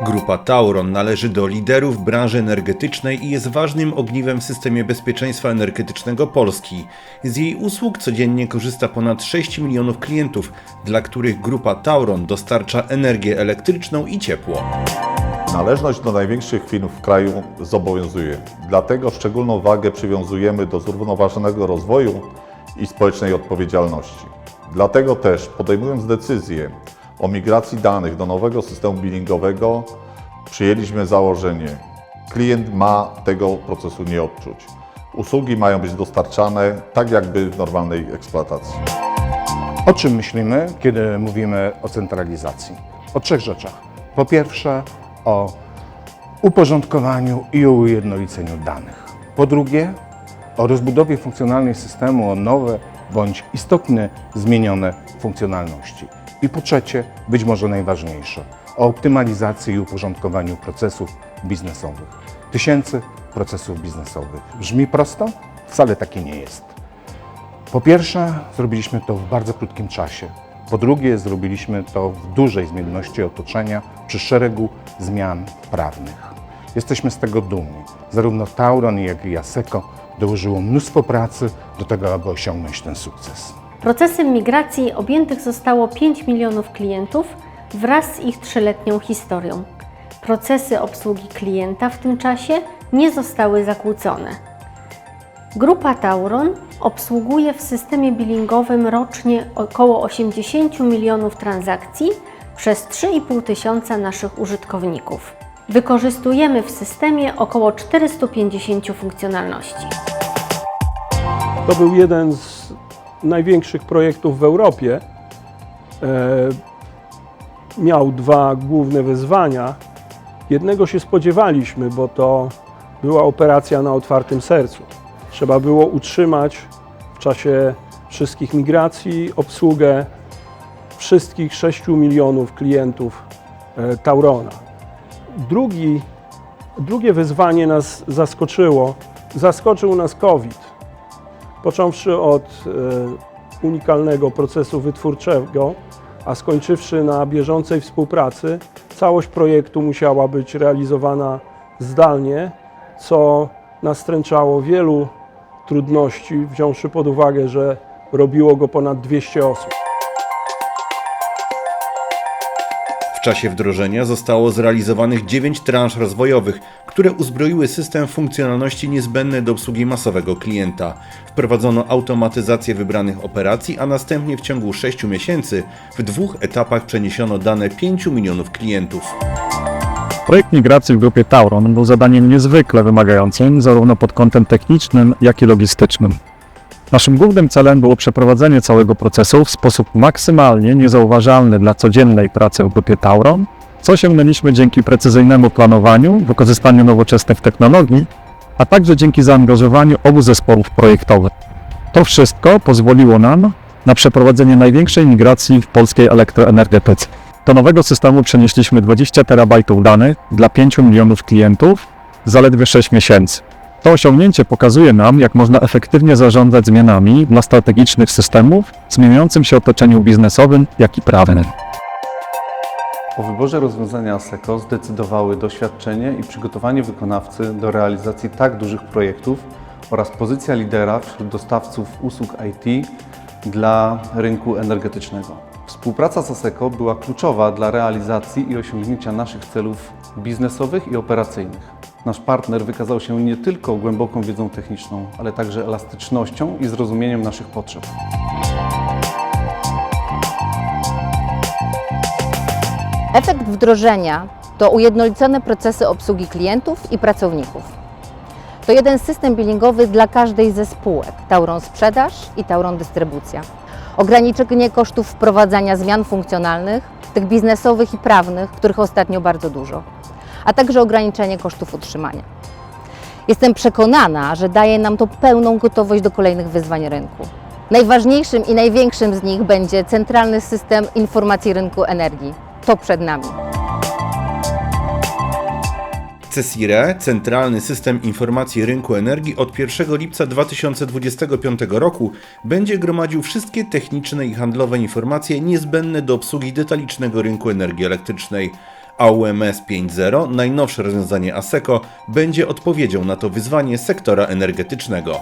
Grupa Tauron należy do liderów branży energetycznej i jest ważnym ogniwem w systemie bezpieczeństwa energetycznego Polski. Z jej usług codziennie korzysta ponad 6 milionów klientów, dla których grupa Tauron dostarcza energię elektryczną i ciepło. Należność do największych firm w kraju zobowiązuje. Dlatego szczególną wagę przywiązujemy do zrównoważonego rozwoju i społecznej odpowiedzialności. Dlatego też podejmując decyzję o migracji danych do nowego systemu billingowego, przyjęliśmy założenie: klient ma tego procesu nie odczuć. Usługi mają być dostarczane tak, jakby w normalnej eksploatacji. O czym myślimy, kiedy mówimy o centralizacji? O trzech rzeczach. Po pierwsze, o uporządkowaniu i ujednoliceniu danych. Po drugie, o rozbudowie funkcjonalnej systemu o nowe bądź istotnie zmienione funkcjonalności. I po trzecie, być może najważniejsze, o optymalizacji i uporządkowaniu procesów biznesowych. Tysięcy procesów biznesowych. Brzmi prosto? Wcale takie nie jest. Po pierwsze, zrobiliśmy to w bardzo krótkim czasie. Po drugie, zrobiliśmy to w dużej zmienności otoczenia przy szeregu zmian prawnych. Jesteśmy z tego dumni. Zarówno Tauron, jak i Jaseko dołożyło mnóstwo pracy do tego, aby osiągnąć ten sukces. Procesem migracji objętych zostało 5 milionów klientów wraz z ich trzyletnią historią. Procesy obsługi klienta w tym czasie nie zostały zakłócone. Grupa Tauron obsługuje w systemie billingowym rocznie około 80 milionów transakcji przez 3,5 tysiąca naszych użytkowników. Wykorzystujemy w systemie około 450 funkcjonalności. To był jeden z największych projektów w Europie. E, miał dwa główne wyzwania. Jednego się spodziewaliśmy, bo to była operacja na otwartym sercu. Trzeba było utrzymać w czasie wszystkich migracji obsługę wszystkich 6 milionów klientów e, Taurona. Drugi, drugie wyzwanie nas zaskoczyło. Zaskoczył nas COVID począwszy od e, unikalnego procesu wytwórczego, a skończywszy na bieżącej współpracy, całość projektu musiała być realizowana zdalnie, co nastręczało wielu trudności, wziąwszy pod uwagę, że robiło go ponad 200 osób. Czasie wdrożenia zostało zrealizowanych 9 transz rozwojowych, które uzbroiły system funkcjonalności niezbędne do obsługi masowego klienta. Wprowadzono automatyzację wybranych operacji, a następnie w ciągu 6 miesięcy w dwóch etapach przeniesiono dane 5 milionów klientów. Projekt migracji w grupie Tauron był zadaniem niezwykle wymagającym zarówno pod kątem technicznym, jak i logistycznym. Naszym głównym celem było przeprowadzenie całego procesu w sposób maksymalnie niezauważalny dla codziennej pracy w grupie Tauron, co osiągnęliśmy dzięki precyzyjnemu planowaniu, wykorzystaniu nowoczesnych technologii, a także dzięki zaangażowaniu obu zespołów projektowych. To wszystko pozwoliło nam na przeprowadzenie największej migracji w polskiej elektroenergetyce. Do nowego systemu przenieśliśmy 20 terabajtów danych dla 5 milionów klientów zaledwie 6 miesięcy. To osiągnięcie pokazuje nam, jak można efektywnie zarządzać zmianami dla strategicznych systemów w zmieniającym się otoczeniu biznesowym, jak i prawnym. O wyborze rozwiązania ASECO zdecydowały doświadczenie i przygotowanie wykonawcy do realizacji tak dużych projektów oraz pozycja lidera wśród dostawców usług IT dla rynku energetycznego. Współpraca z ASECO była kluczowa dla realizacji i osiągnięcia naszych celów biznesowych i operacyjnych. Nasz partner wykazał się nie tylko głęboką wiedzą techniczną, ale także elastycznością i zrozumieniem naszych potrzeb. Efekt wdrożenia to ujednolicone procesy obsługi klientów i pracowników. To jeden system billingowy dla każdej ze spółek Tauron Sprzedaż i Tauron Dystrybucja. Ograniczenie kosztów wprowadzania zmian funkcjonalnych, tych biznesowych i prawnych, których ostatnio bardzo dużo, a także ograniczenie kosztów utrzymania. Jestem przekonana, że daje nam to pełną gotowość do kolejnych wyzwań rynku. Najważniejszym i największym z nich będzie centralny system informacji rynku energii. To przed nami. CESIRE, Centralny System Informacji Rynku Energii od 1 lipca 2025 roku będzie gromadził wszystkie techniczne i handlowe informacje niezbędne do obsługi detalicznego rynku energii elektrycznej. AUMS 5.0, najnowsze rozwiązanie ASECO, będzie odpowiedzią na to wyzwanie sektora energetycznego.